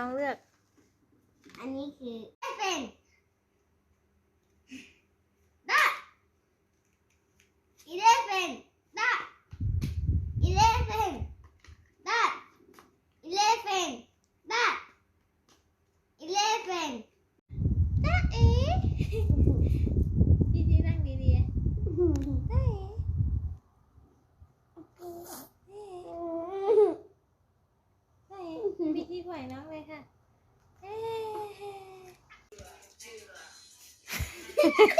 น้องเลือก อันนี้คือ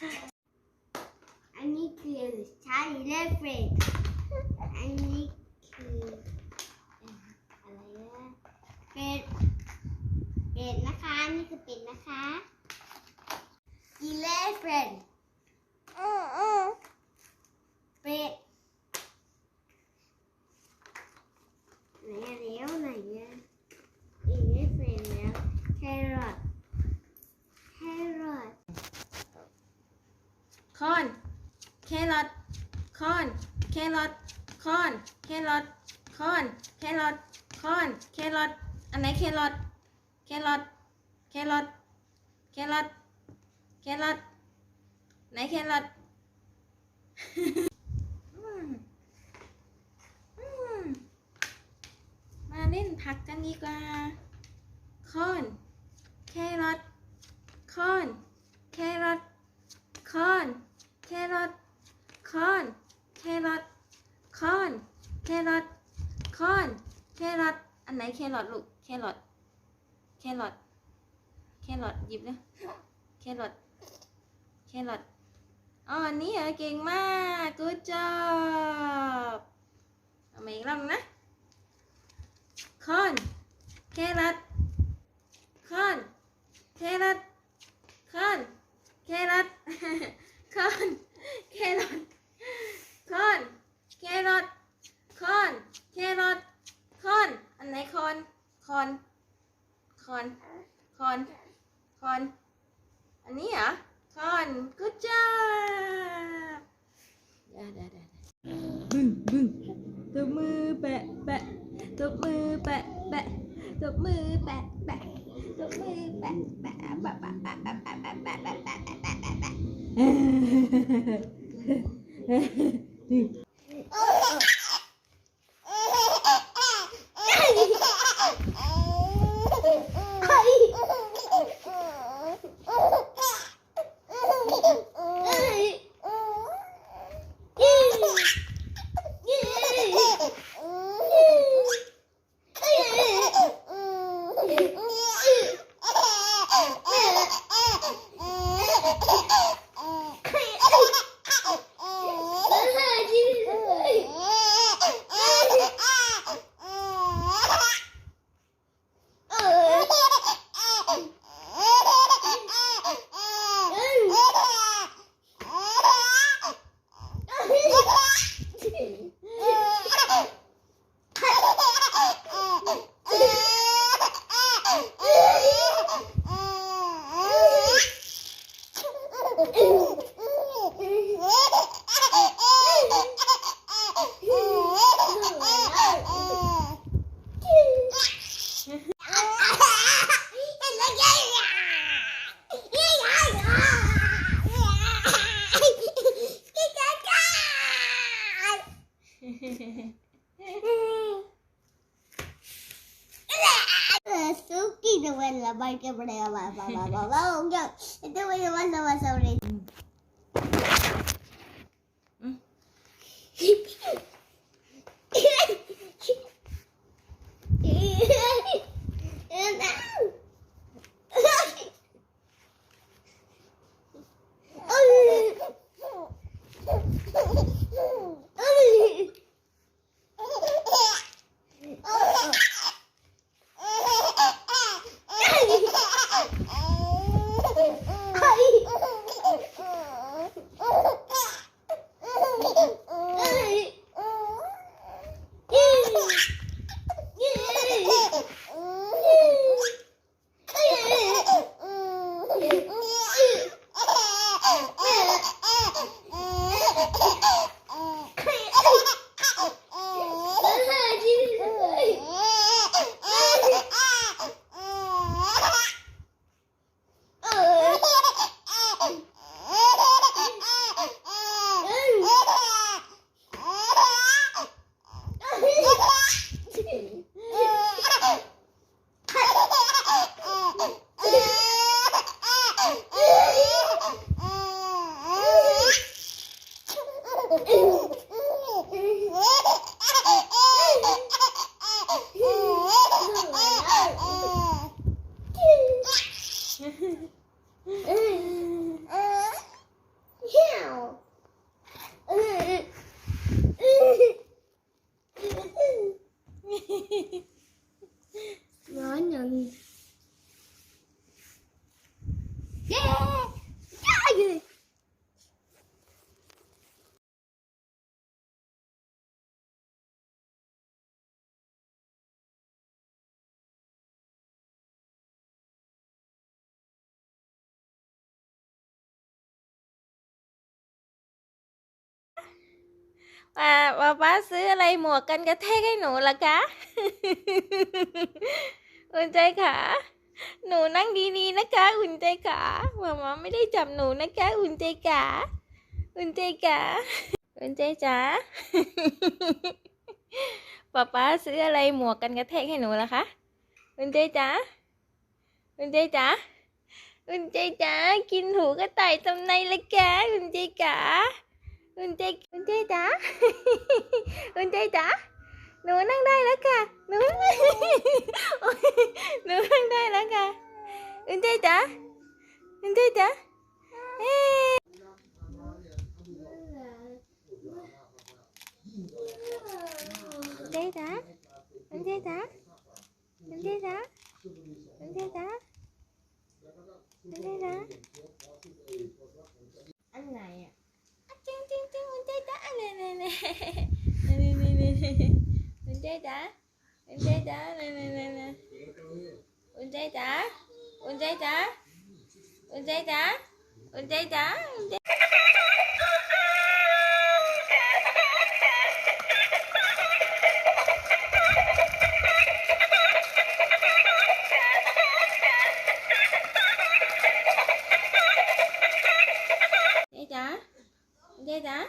อันนี้คือชาลีเลฟเฟนอันนี้คืออะไรนะเป็ดเป็ดนะคะ นี่คือเป็ดนะคะอีเลฟเฟนเป็ดไหนอะแล้วไหนอะอีเลฟเฟนแล้วแครอทแครอท คอน แครอทคอน แครอทคอน แครอทคอน แครอทคอน แครอทอันไหนแครอทแครอทแครอทแครอทแครอทไหนแครอทอืมอืมมาเล่นผักกันดีกว่าคอนแครอทคอนแครอทคอนแครอทคอนแครอทคอนแครอทคอนแครอทอันไหนแครอทลูกแครอท แครอทแครอทหยิบนะแครอทแครอทอ๋ออันนี้เหรอเก่งมาก good job เอามาอีกรอบนะคอนแครอท ป้าป้าป้าซื้ออะไรหมวกกันกระแทกให้หนูล่ะคะอุ่นใจขาหนูนั่งดีๆนะคะ อุ่นใจขามามาไม่ได้จับหนูนะคะ อุ่นใจขาอุ่นใจขาอุ่นใจจ๋าป้าป้าซื้ออะไรหมวกกันกระแทกให้หนูล่ะคะ อุ่นใจจ๋าอุ่นใจจ๋าอุ่นใจจ๋ากินหูกระต่ายตำในละแกอุ่นใจขาอุ่นใจอุ่นใจจ๋า 은퇴 은퇴다 은퇴다 누구랑 달라가 누구랑 누구랑 달라가 은퇴다 은퇴다 에 은퇴다 은퇴다 은퇴다 은퇴다 은퇴다 nè nè nè nè nè nè nè mình chơi đã mình chơi đã. Nè nè nè nè mình chơi đã. Mình chơi đã. Mình chơi đã. Mình chơi đã. Đây đã đã.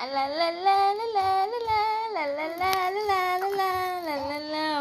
อะลาลาลาลาลาลาลาลาลาลาลาลาล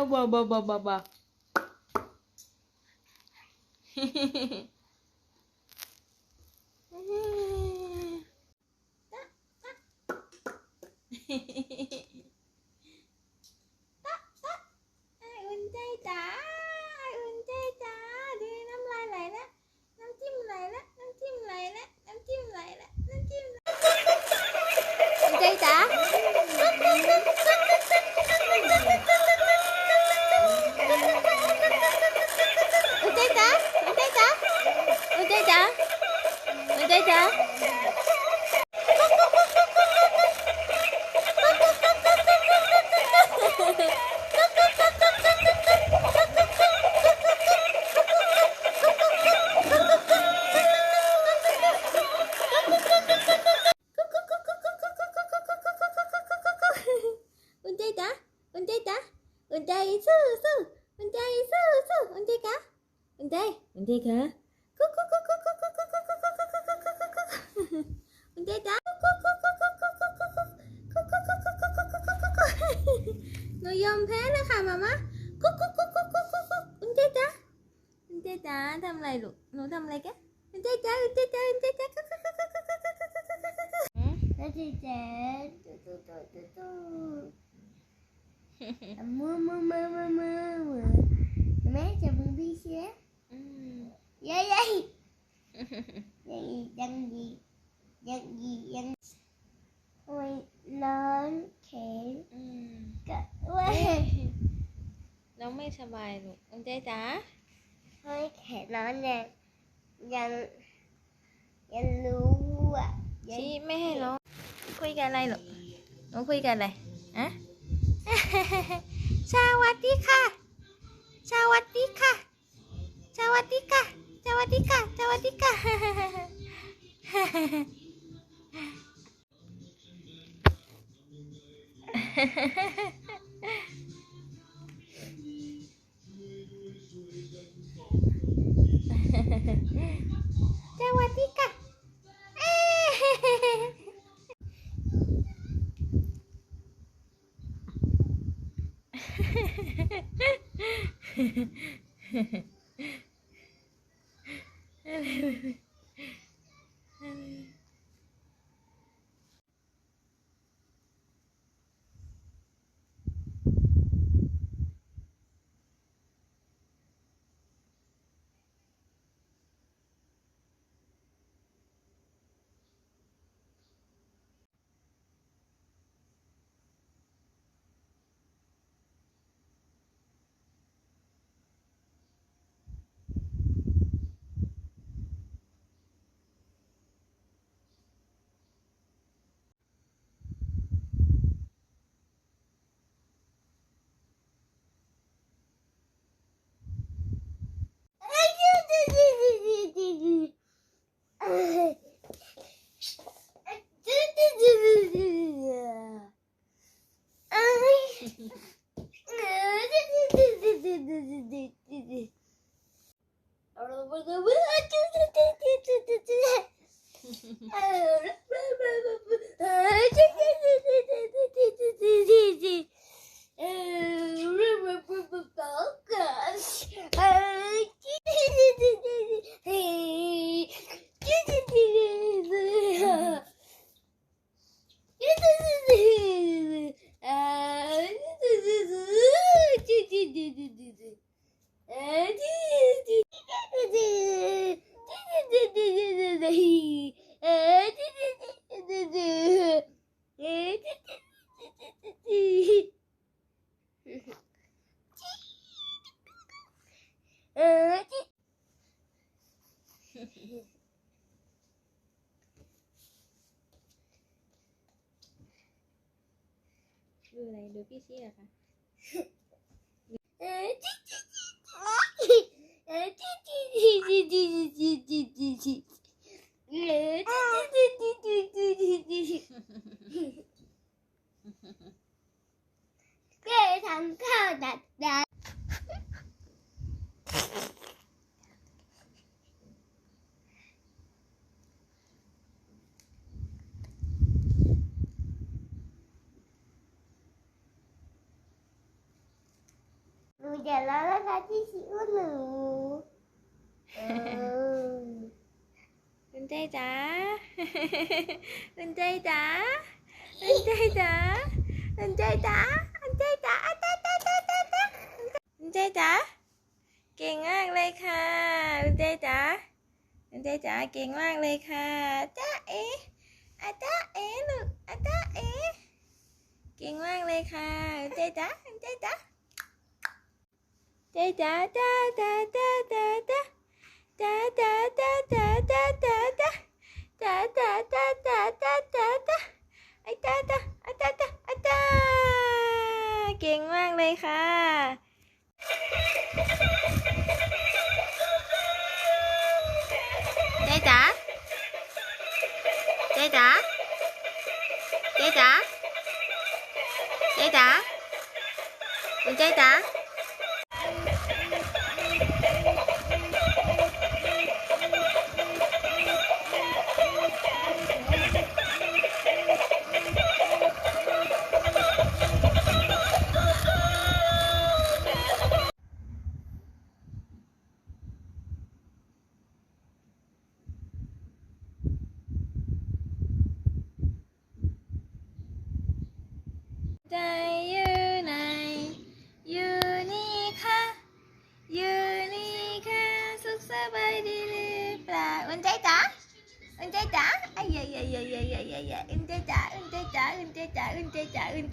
ใจอุ่นใจกะกุ๊กกุ๊กกุ๊กกุ๊กกุ๊กกุ๊กกุ๊กกุ๊กกุ๊กกุ๊กกุ๊กกุ๊กกุ๊กอุ่นใจจ๋ากุ๊กกุ๊กกุ๊กกุ๊กกุ๊กกุ๊กกุ๊กกุ๊กกุ๊กกุ๊กกุ๊กกุ๊กกุ๊กกุ๊กกุ๊กกุ๊กหนูยอมแพ้แล้วค่ะมาม่ากุ๊กกุ๊กกุ๊กกุ๊กกุ๊กกุ๊กกุ๊กอุ่นใจจ๋าอุ่นใจจ๋าทำอะไรลูกหนูทำอะไรกั จจ๋าโอ้ยแขนร้อนเนี่ยยังยังรู้อะยังชี้ไม่ให้ร้องคุยกันอะไรลูกน้องคุยกันอะไรอะสวัสดีค่ะสวัสดีค่ะสวัสดีค่ะสวัสดีค่ะสวัสดีค่ะส 嘿嘿嘿嘿叽叽叽叽叽，哎。 ดูอะไรดูพี่ซี่เหรอคะก็ทำข้าวดัดดัด เดี๋ยวแล้วนะคะที่ชิวหนูเออคุณใจจ๋าคุณใจจ๋าคุณใจจ๋าคุณใจจ๋าคุณใจจ๋าจ๊ะจ๊ะจ๊ะจ๊ะจ๊ะคุณใจจ๋าเก่งมากเลยค่ะคุณใจจ๋าคุณใจจ๋าเก่งมากเลยค่ะจ้าเอ๋อาจ้าเอ๋ลูกอาจ้าเอ๋เก่งมากเลยค่ะคุณใจจ๋าคุณใจจ๋า 哒哒哒哒哒哒哒，哒哒哒哒哒哒哒，哒哒哒哒哒哒哒，哎哒哒哎哒哒哎哒，劲儿强嘞！哈。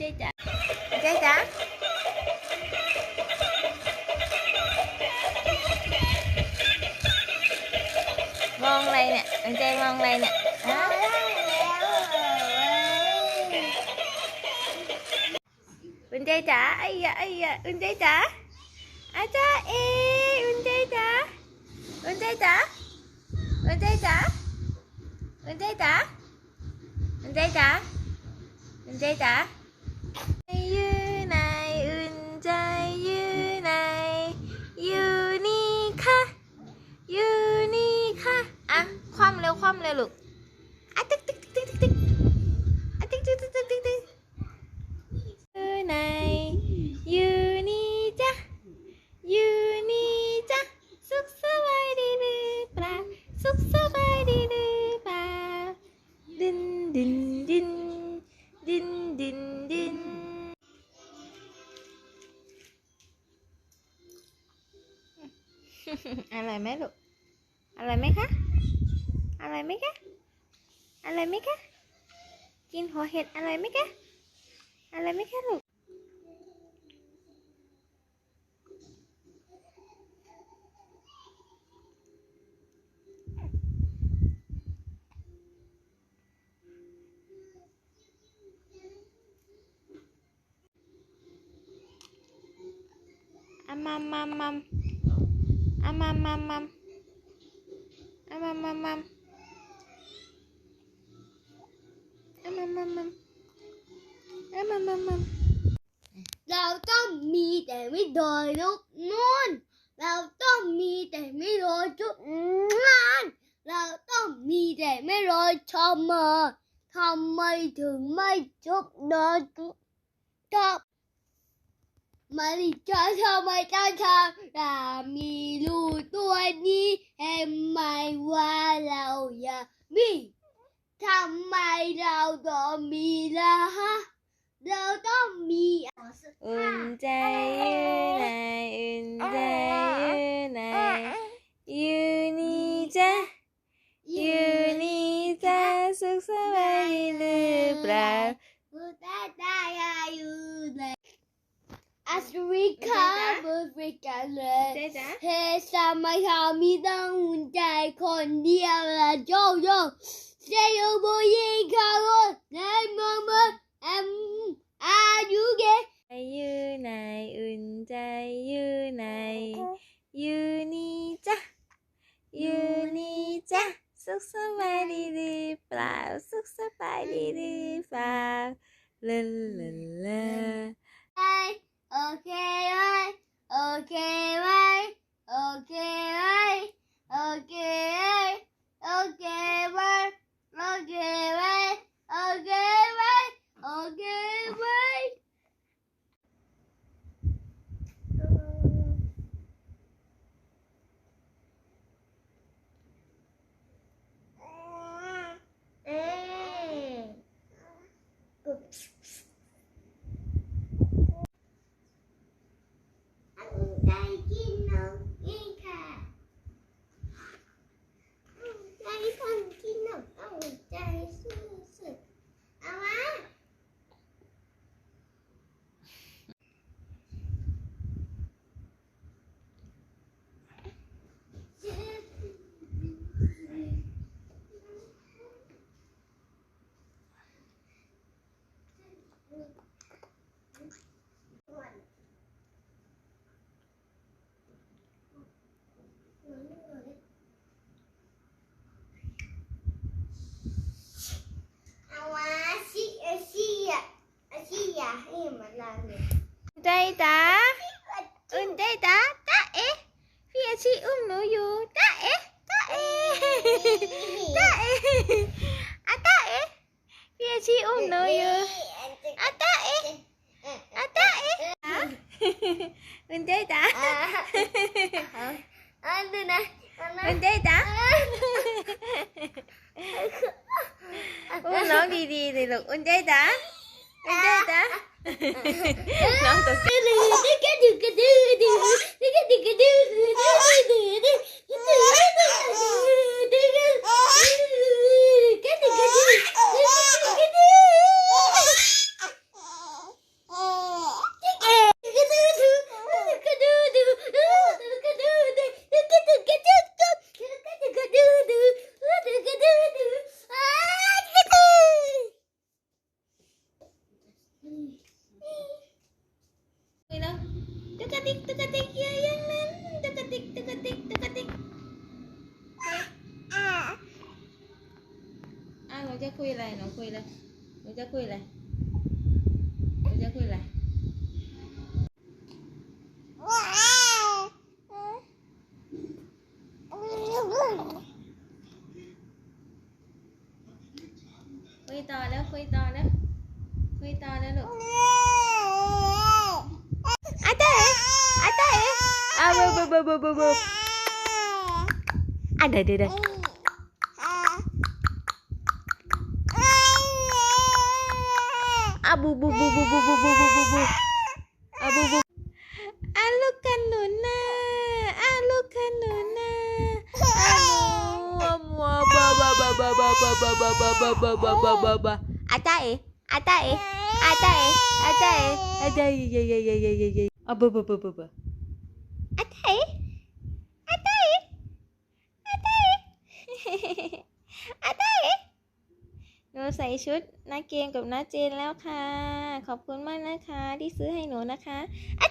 ചേച്ചാ ചേച്ചാ ngon này nè anh trai ngon này nè. Đó. Bên trai trả ai da ai da. Bên trai trả ai cha e bên trai trả bên trai trả bên trai trả bên trai trả bên trai trả bên trai trả อมเลยลูก อร่อยไหมคะ กินหัวเห็ดอร่อยไหมคะอร่อยไหมคะลูกอะมัมมัมมัมอะมัมมัมมัมอะมัมมัมมัมอะ มัมมัมมัมอมัมมัมมัมเราต้องมีแต่ไม่โดนลูกนู่น เราต้องมีแต่ไม่โดนจุกงานเราต้องมีแต่ไม่โดนชมเมอทำไมถึงไม่จุกโดนจุกจบมาดิจะทำไมต้องทำเรามีลูกตัวนี้เห็นไหมว่าเราอยากมี ทำไมเราต้องมีล่ะฮะ เราต้องมีอุ่นใจอยู่ไหนอุ่นใจอยู่ไหนอยู่นี่จ้ะอยู่นี่จ้ะสุขสบายหรือเปล่าบูตาตาอยู่ในแอฟริกาแอฟริกาเลยใจจ้ะเฮสามาทามีต้องหุ่นใจคนเดียวละโจโยโบ ยิงเขาในมอมเอ็มอายุเกใจอยู่ไหนอุ่นใจอยู่ไหนอยู่นี่จ้ะอยู่นี่จ้ะสุขสบายดีหรือเปล่าสุขสบายดีหรือเปล่าลาลาลาไโอเคไหมโอเคไหมโอเคไหมโอเคไหมโอเคไหมโอเคไห Okay, right. Okay, right. Okay, right. Ayrıl. Önceydi ha? Önceydi? 啊，我再回来，我回来，我再回来，我再回来。คุยต่อแล้วคุยต่อแล้วคุยต่อแล้วลูกอาเต้อาเต้อาเบอเบอเบอเบอเบออ่ะเดี๋ยวเดี๋ยว อาจารย์เออาจารย์เออาจารย์เออาจารย์เออาจารย์เยเยเยเยเยเยอะบบบบบอาจายอาจายอาจายอาจายหนูใส่ชุดนักเกมกับน้าเจนแล้วค่ะ ขอบคุณมากนะคะ ที่ซื้อให้หนูนะคะอ